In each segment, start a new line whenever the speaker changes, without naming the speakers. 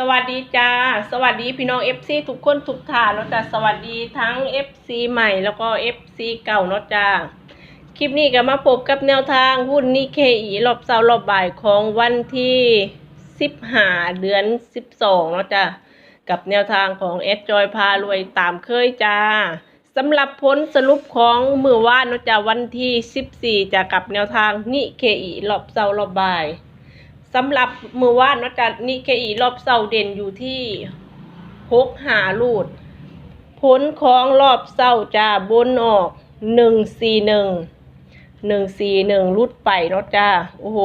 สวัสดีจ้า สวัสดีพี่น้อง FC ทุกคนทุกท่านเนาะจ้ะสวัสดีทั้ง FC ใหม่แล้วก็ FC เก่าเนาะจ้าคลิปนี้ก็มาพบกับแนวทางหุ้นนิเคอีรอบเสาร์รอบบ่ายของวันที่15เดือน12เนาะจ้ากับแนวทางของเอสจอยพารวยตามเคยจ้าสำหรับผลสรุปของมือว่านเนาะจ้าวันที่14จะกับแนวทางนิเคอีรอบเสาร์รอบบ่าย สำหรับมือว่านนาะจ๊ะนิเคอีรอบเสาเด่นอยู่ที่หกหาลูด ผลของรอบเสาจ้าบนออกหนึ่งสี่หนึ่งหนึ่งสี่หนึ่งรุดไปเนาะจ้าโอ้โห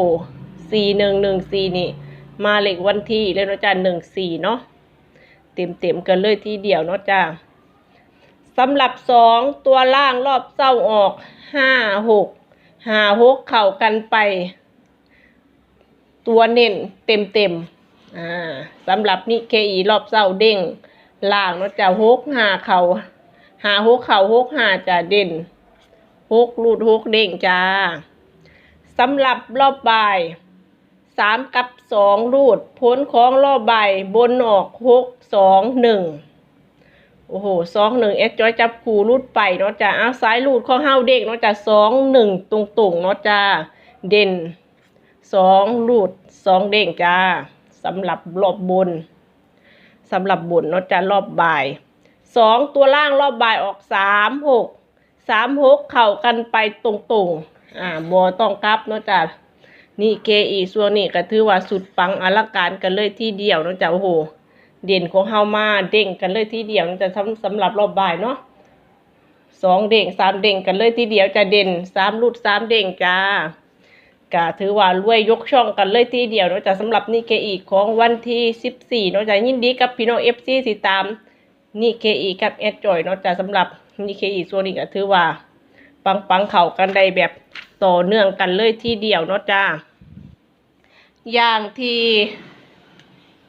สี่หนึ่งหนึ่งสี่นี่ มาเหล็กวันที่เลยเนาะจ้าหนึ่งสี่เนาะเต็มเต็มกันเลยทีเดียวเนาะจ้าสำหรับสองตัวล่างรอบเสาออกห้าหกห้าหกเข่ากันไป ตัวเน้นเต็มเต็มๆอ่าสำหรับนิเคอีรอบเศร้าเด้งล่างเนาะจะหกหาเขาหาหกเขาหกหาจะเด่นหกรูดหกเด้งจ้าสำหรับรอบบ่ายสามกับสองรูดพ้นของรอบบ่ายบนออกหกสองหนึ่งโอ้โหสองหนึ่งเอสจอยจับคูรูดไปเนาะจ้าเอาซ้ายรูดข้อเฮาเด็กเนาะจ้าสองหนึ่งตรงๆเนาะจ้าเด่น สองรูดสองเด้งจ้าสำหรับรอบบนสำหรับบนเนาะจ้ารอบบ่ายสองตัวล่างรอบบ่ายออกสามหกสามหกเข่ากันไปตรงๆอ่าบอต้องกลับเนาะจ้านี่เคอีส่วนนี้ก็ถือว่าสุดปังอลังการกันเลยที่เดียวเนาะจ้าโอ้โหเด่นของเฮามาเด้งกันเลยที่เดียวนาะจะสำสำหรับรอบบ่ายเนาะสองเด้งสามเด้งกันเลยที่เดียวจะเด่นสามรูดสามเด้งจ้า ก็ถือว่ารวยยกช่องกันเลยทีเดียวเนาะจากสำหรับนิเคอีของวันที่14เนาะจากยินดีกับพี่น้อง FC ติดตามนิเคอีกับแอดจอยเนาะจากสำหรับนิเคอีส่วนนี้ก็ถือว่าปังปังๆเข่ากันได้แบบต่อเนื่องกันเลยทีเดียวเนาะจ้าอย่างที่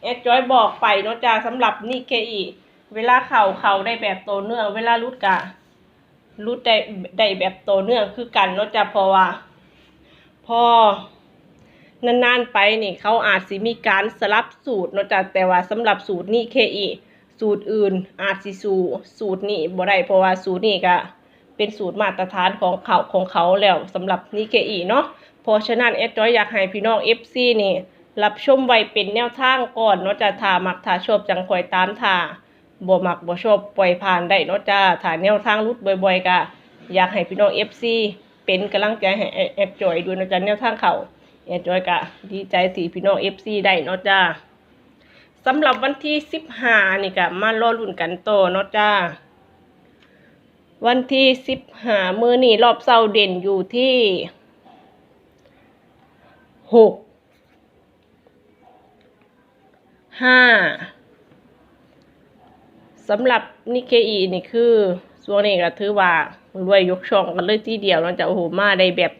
แอดจอยบอกไปเนาะจ้าสำหรับนิเคอีเวลาเข่าเข่าได้แบบต่อเนื่อง เวลารุดกะรุดได้ได้แบบต่อเนื่องคือกันเนาะจ้าเพราะว่า พอนานๆไปนี่เขาอาจสิมีการสลับสูตรนาะจ้ะแต่ว่าสำหรับสูตรนี้เคอีสูตรอื่นอาจสิสูสูตรนี้บ่ได้เพราะว่าสูตรนี้ก็เป็นสูตรมาตรฐานของเขาของเขาแล้วสำหรับนี้เคอีเนาะเพราะฉะนั้นเอสจอยอยากให้พี่น้อง FC นี่รับชมไว้เป็นแนวทางก่อนเนาะจ้ะถ้ามักถาชอบจังคอยตามถาบ่มักบ่ชอบปล่อยผ่านได้เนาะจ้ะถ้าแนวทางรุดบ่อยๆก็อยากให้พี่น้อง FC เป็นกำลังใจให้แอดจอยด้วยนะจ้ะแนวทางเขาแอดจอยก็ดีใจที่พี่น้อง FC ได้เนาะจ้ะสำหรับวันที่15นี่ก็มารอลุ้นกันต่อเนาะจ้าวันที่15มื้อนี้รอบเสาเด่นอยู่ที่หกห้าสำหรับนิเคอีนี่คือส่วนนี้ก็ถือว่า รวยยกช่องกันเลยทีเดียวเนาะจ้ะโอ้โหมาได้แบบ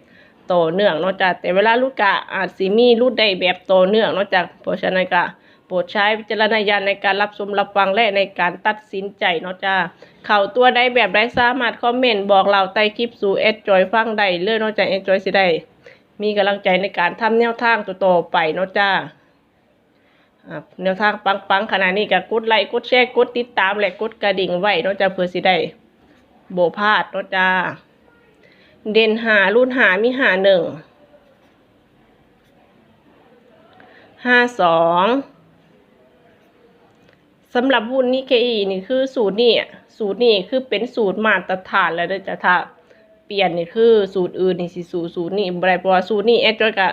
ต่อเนื่องเนาะจ้ะแต่เวลารุดกะอาจสิมีรุดได้แบบต่อเนื่องเนาะจ้ะเพราะฉะนั้นก็โปรดใช้วิจารณญาณในการรับชมรับฟังและในการตัดสินใจเนาะจ้ะเข่าตัวใดแบบใดสามารถคอมเมนต์บอกเราใต้คลิปสู่เอดจอยฟังได้เลยเนาะจ้ะเอดจอยสิได้มีกำลังใจในการทำแนวทางต่อไปเนาะจ้าอ่าแนวทางปังๆขนาดนี้ก็กดไลค์กดแชร์กดติดตามและกดกระดิ่งไว้เนาะจ้าเพื่อสิได้ โบพาดเนาะจ้า เด่นหารุ่นหามีหาหนึ่ง ห้าสองสำหรับหุ้นนิเคอีนี่คือสูตรนี่สูตรนี่คือเป็นสูตรมาตรฐานแล้วเด้อจ้ะถ้าเปลี่ยนนี่คือสูตรอื่นนี่สิสูตรสูตรนี่บ่ได้เพราะว่าสูตรนี่แอดจอยกะ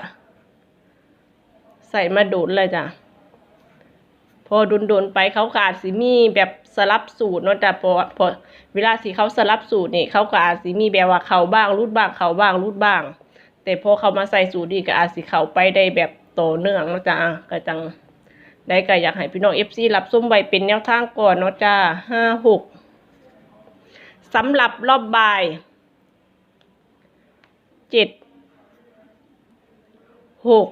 ใส่มาโดนเลยจ้ะ พอโดนๆไปเขาก็อาจสิมีแบบสลับสูตรเนาะจ้ะพอพอเวลาที่เขาสลับสูตรนี่เขาก็อาจสิมีแบบว่าเขาบ้างรูดบ้างเขาบ้างรูดบ้าง แต่พอเขามาใส่สูตรนี่ก็อาจสิเขาไปได้แบบต่อเนื่องเนาะจ้ะก็จังได้ก็อยากให้พี่น้อง FC รับส้มไว้เป็นแนวทางก่อนเนาะจ้ะห้าหกสำหรับรอบบ่ายเจ็ดหก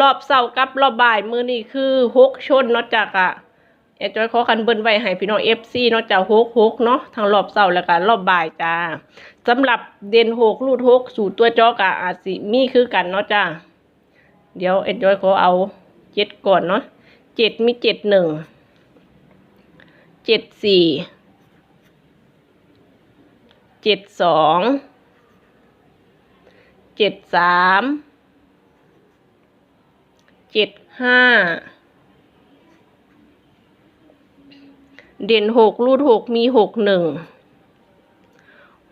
รอบเสาร์กับรอบบ่ายมือนี่คือหกชนเนาะจากอะแอดจอยขอคันเบิ้นไว้ให้พี่น้องเอฟซีเนาะจากหกหกเนาะทางรอบเสาร์แล้วก็รอบบ่ายจ้าสำหรับเด่นหกรูดหกสูตรตัวจอกะอาจสิมีคือกันเนาะจ้าเดี๋ยวแอดจอยขอเอาเจ็ดก่อนเนาะเจ็ดมีเจ็ดหนึ่งเจ็ดสี่เจ็ดสองเจ็ดสาม เจ็ดห้าเด่นหกรูดหกมีหกหนึ่ง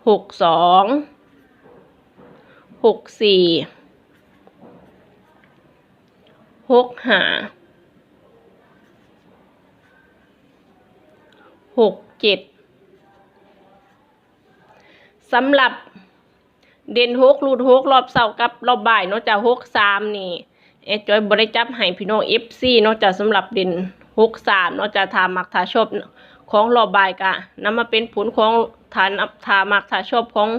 หกสองหกสี่หกห้าหกเจ็ดสำหรับเด่นหกรูดหกรอบเสากับรอบบ่ายเนาะจะหกสามนี่ เอดจอยบริจับให้พี่น้องเอฟซีนาะจะสำหรับเด่นหกสามนาะจะทามักทาชอบของรอบบายกะนำมาเป็นผลของทานทามักทาชอบของ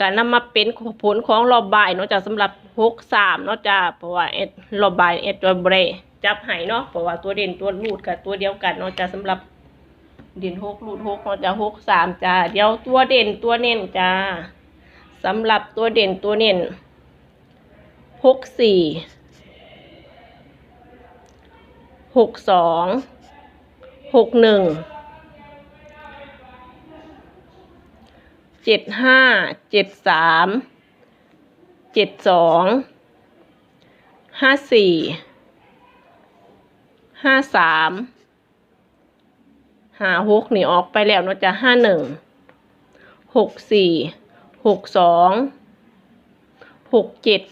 กะนำมาเป็นผลของรอบบายนาะจะสำหรับหกสามนาะจะเพราะว่าเอดรอบบายเอดจอยบริจับให้เนาะเพราะว่าตัวเด่นตัวรูดกับตัวเดียวกันนาะจะสำหรับเด่นหกรูดหกเราจะหกสามจ้าเดี๋ยวตัวเด่นตัวเน้นจ้าสำหรับตัวเด่นตัวเน้นหกสี่ หกสองหกหนึ่งเจ็ดห้าเจ็ดสามเจ็ดสองห้าสี่ห้าสามหาหกนี่ออกไปแล้วเนาะจะห้าหนึ่งหกสี่หกสองหกเจ็ด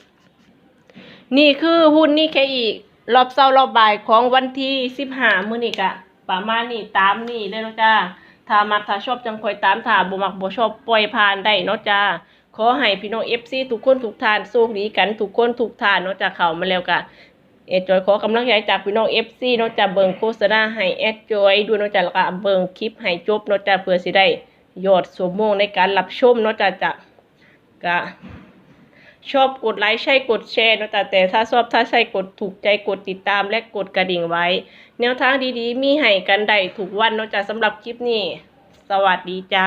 นี่คือหุ้นนี่แค่อีก รอบเช้ารอบบ่ายของวันที่สิบห้ามื้อนี้กะประมาณนี้ตามนี่เลยเนาะจ้าถ้ามักถ้าชอบจังคอยตามถ้าบ่มักบ่ชอบปล่อยผ่านได้เนาะจ้าขอให้พี่น้อง FC ทุกคนทุกท่านโชคดีกันทุกคนทุกท่านเนาะจ้าเข้ามาแล้วกะเอดจอยขอกำลังใจจากพี่น้องเอฟซีเนาะจะเบิ่งโฆษณาให้แอดจอยด้วยเนาะจะแล้วก็เบิ่งคลิปให้จบเนาะจะเพื่อสิได้ยอดสมมงในการรับชมเนาะจะจะก็ ชอบกดไลค์ใช่กดแชร์นะแต่แต่ถ้าชอบถ้าใช่กดถูกใจกดติดตามและกดกระดิ่งไว้ แนวทางดีๆ มีให้กันได้ถูกวันนาะจะสำหรับคลิปนี้ สวัสดีจ้า